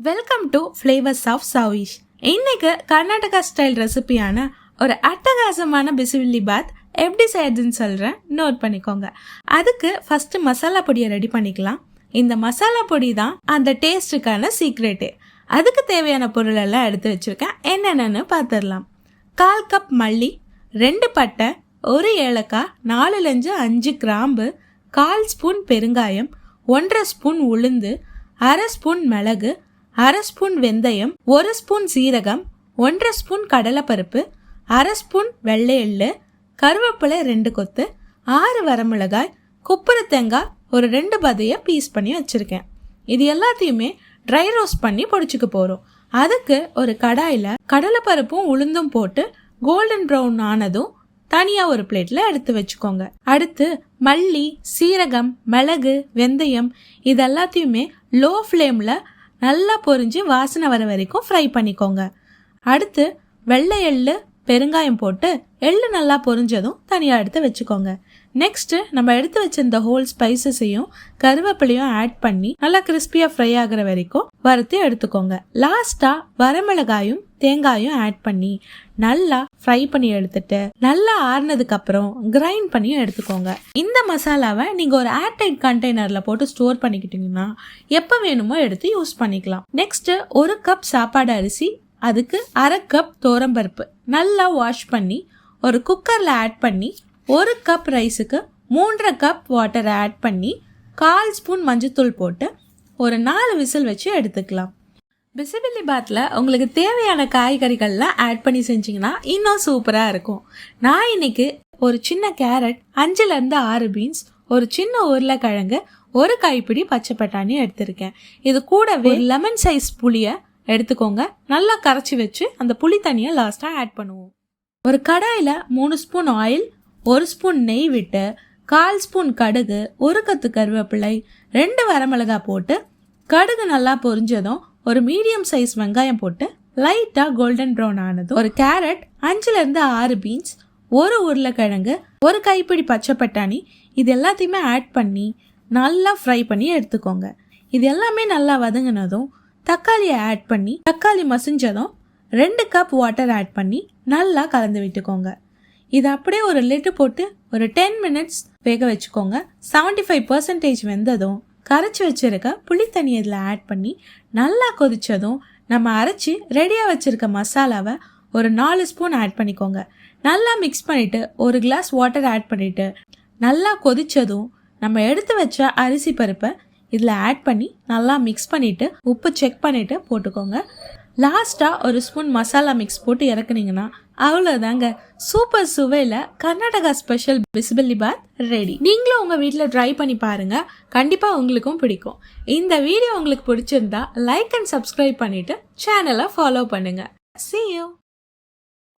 Welcome to flavours of சவுயிஷ் இன்னைக்கு Karnataka style ரெசிபியான ஒரு அட்டகாசமான பிசுவில்லி பாத் எப்படி செய்யறதுன்னு சொல்கிறேன் நோட் பண்ணிக்கோங்க. அதுக்கு ஃபஸ்ட்டு மசாலா பொடியை ரெடி பண்ணிக்கலாம். இந்த மசாலா பொடி தான் அந்த டேஸ்ட்டுக்கான சீக்ரெட்டு அதுக்கு தேவையான பொருளெல்லாம் எடுத்து வச்சுருக்கேன். என்னென்னு பார்த்துடலாம் கால் கப் மல்லி ரெண்டு பட்டை ஒரு ஏலக்காய் நாலுலேருந்து அஞ்சு கிராம்பு கால் ஸ்பூன் பெருங்காயம் ஒன்றரை ஸ்பூன் உளுந்து அரை ஸ்பூன் மிளகு அரை ஸ்பூன் வெந்தயம் ஒரு ஸ்பூன் சீரகம் ஒன்றரை ஸ்பூன் கடலைப்பருப்பு அரை ஸ்பூன் வெள்ளை எள்ளு கருவேப்பிலை ரெண்டு கொத்து ஆறு வரமிளகாய் குப்புற தேங்காய் ஒரு ரெண்டு பதையை பீஸ் பண்ணி வச்சுருக்கேன். இது எல்லாத்தையுமே ட்ரை ரோஸ்ட் பண்ணி பொடிச்சுக்க போகிறோம் அதுக்கு ஒரு கடாயில் கடலைப்பருப்பும் உளுந்தும் போட்டு கோல்டன் ப்ரௌன் ஆனதும் தனியாக ஒரு பிளேட்டில் எடுத்து வச்சுக்கோங்க. அடுத்து மல்லி சீரகம் மிளகு வெந்தயம் இது எல்லாத்தையுமே லோ ஃப்ளேமில் நல்லா பொரிஞ்சு வாசனை வர வரைக்கும் ஃப்ரை பண்ணிக்கோங்க. அடுத்து வெள்ளை எள்ளு பெருங்காயம் போட்டு எள்ளு நல்லா பொரிஞ்சதும் தனியாக எடுத்து வச்சுக்கோங்க. நெக்ஸ்ட்டு நம்ம எடுத்து வச்சிருந்த ஹோல் ஸ்பைசஸையும் கருவேப்பிலையும் ஆட் பண்ணி நல்லா கிறிஸ்பியாக ஃப்ரை ஆகிற வரைக்கும் வறுத்து எடுத்துக்கோங்க. லாஸ்ட்டாக வரமிளகாயும் தேங்காயும் ஆட் பண்ணி நல்லா ஃப்ரை பண்ணி எடுத்துட்டு நல்லா ஆறுனதுக்கு அப்புறம் கிரைண்ட் பண்ணியும் எடுத்துக்கோங்க. இந்த மசாலாவை நீங்கள் ஒரு ஏர்டைட் கண்டெய்னரில் போட்டு ஸ்டோர் பண்ணிக்கிட்டீங்கன்னா எப்போ வேணுமோ எடுத்து யூஸ் பண்ணிக்கலாம். நெக்ஸ்ட்டு ஒரு கப் சாப்பாடு அரிசி அதுக்கு அரை கப் தோரம்பருப்பு நல்லா வாஷ் பண்ணி ஒரு குக்கரில் ஆட் பண்ணி ஒரு கப் ரைஸுக்கு மூன்றரை கப் வாட்டரை ஆட் பண்ணி கால் ஸ்பூன் மஞ்சத்தூள் போட்டு ஒரு நாலு விசில் வச்சு எடுத்துக்கலாம். பிசிபிலி பாத்தில் உங்களுக்கு தேவையான காய்கறிகள்லாம் ஆட் பண்ணி செஞ்சிங்கன்னா இன்னும் சூப்பராக இருக்கும். நான் இன்னைக்கு ஒரு சின்ன கேரட் அஞ்சுலேருந்து ஆறு பீன்ஸ் ஒரு சின்ன உருளைக்கிழங்கு ஒரு கைப்பிடி பச்சை பட்டாணி எடுத்திருக்கேன். இது கூடவே லெமன் சைஸ் புளியை எடுத்துக்கோங்க. நல்லா கரைச்சி வச்சு அந்த புளி தண்ணியை லாஸ்ட்டாக ஆட் பண்ணுவோம். ஒரு கடாயில் மூணு ஸ்பூன் ஆயில் ஒரு ஸ்பூன் நெய் விட்டு கால் ஸ்பூன் கடுகு ஒரு கத்து கருவேப்பிலை ரெண்டு வரமிளகா போட்டு கடுகு நல்லா பொரிஞ்சதும் ஒரு மீடியம் சைஸ் வெங்காயம் போட்டு லைட்டாக கோல்டன் ப்ரௌன் ஆனதும் ஒரு கேரட் அஞ்சுலேருந்து ஆறு பீன்ஸ் ஒரு உருளைக்கிழங்கு ஒரு கைப்பிடி பச்சை பட்டாணி இது எல்லாத்தையுமே ஆட் பண்ணி நல்லா ஃப்ரை பண்ணி எடுத்துக்கோங்க. இது எல்லாமே நல்லா வதங்கினதும் தக்காளியை ஆட் பண்ணி தக்காளி மசிஞ்சதும் ரெண்டு கப் வாட்டர் ஆட் பண்ணி நல்லா கலந்து விட்டுக்கோங்க. இது அப்படியே ஒரு லிட்டு போட்டு ஒரு டென் மினிட்ஸ் வேக வச்சுக்கோங்க. செவன்டி ஃபைவ் பர்சன்டேஜ் வெந்ததும் கரைச்சி வச்சிருக்க புளி தண்ணி இதில் ஆட் பண்ணி நல்லா கொதித்ததும் நம்ம அரைச்சி ரெடியாக வச்சுருக்க மசாலாவை ஒரு நாலு ஸ்பூன் ஆட் பண்ணிக்கோங்க. நல்லா மிக்ஸ் பண்ணிவிட்டு ஒரு கிளாஸ் வாட்டர் ஆட் பண்ணிவிட்டு நல்லா கொதித்ததும் நம்ம எடுத்து வச்ச அரிசி பருப்பை இதில் ஆட் பண்ணி நல்லா மிக்ஸ் பண்ணிவிட்டு உப்பு செக் பண்ணிவிட்டு போட்டுக்கோங்க. லாஸ்ட்டாக ஒரு ஸ்பூன் மசாலா மிக்ஸ் போட்டு இறக்குனீங்கன்னா அவ்வளோதாங்க சூப்பர் சுவையில் கர்நாடகா ஸ்பெஷல் பிசிபிலி பாத் ரெடி நீங்களும் உங்கள் வீட்டில் ட்ரை பண்ணி பாருங்கள் கண்டிப்பாக உங்களுக்கும் பிடிக்கும். இந்த வீடியோ உங்களுக்கு பிடிச்சிருந்தா லைக் அண்ட் சப்ஸ்கிரைப் பண்ணிவிட்டு சேனலை ஃபாலோ பண்ணுங்கள் சி யூ